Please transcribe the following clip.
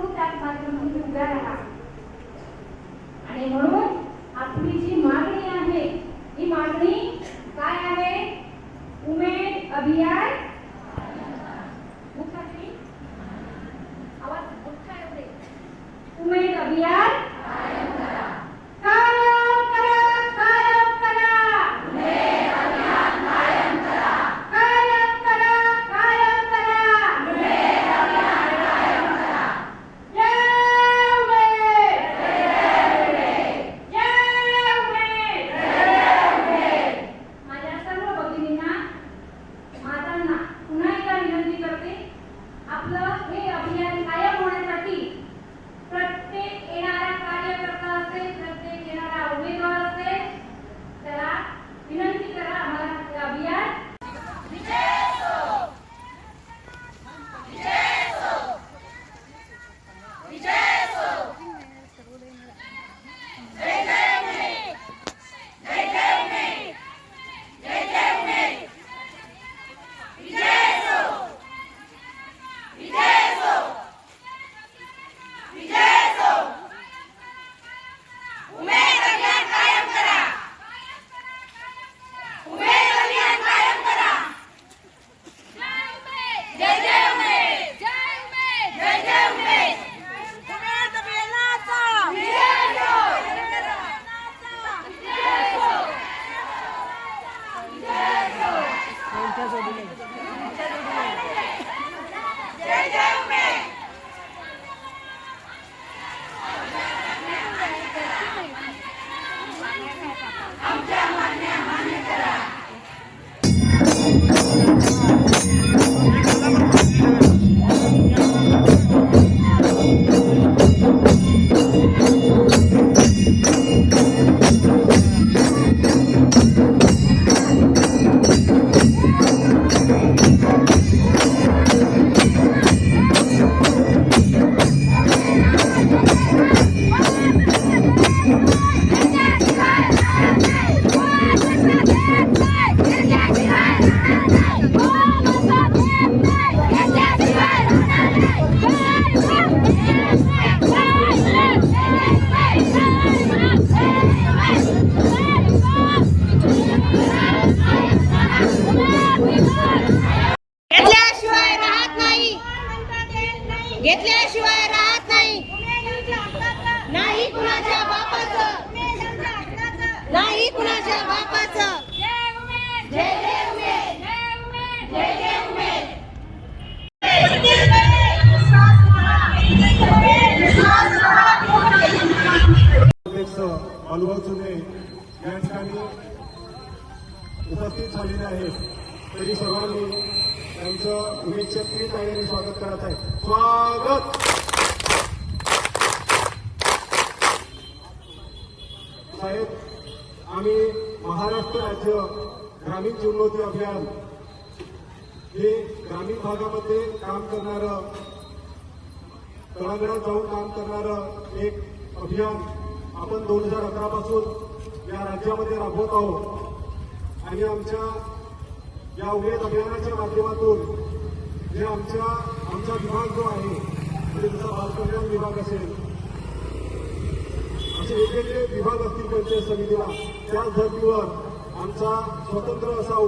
तू त्याच तुम्ही उभ्या राहा. आणि म्हणून আপনার अनुभव चुने या ठिकाणी उपस्थित झालेले आहेत तरी सर्वांनी त्यांचं उमेदच्या तीन तयारी स्वागत करत आहे स्वागत साहेब आम्ही महाराष्ट्र राज्य ग्रामीण जीवनोदय अभियान. हे ग्रामीण भागामध्ये काम करणारं तळागाळात जाऊन काम करणारं एक अभियान आपण दोन हजार अकरा पासून या राज्यामध्ये राबवत आहोत. आणि आमच्या या उमेद अभियानाच्या माध्यमातून जे आमच्या आमचा विभाग जो आहे म्हणजे जसा बालकल्याण विभाग असेल असे वेगवेगळे विभाग असतील पंचायत समितीला. त्याच धर्तीवर आमचा स्वतंत्र असा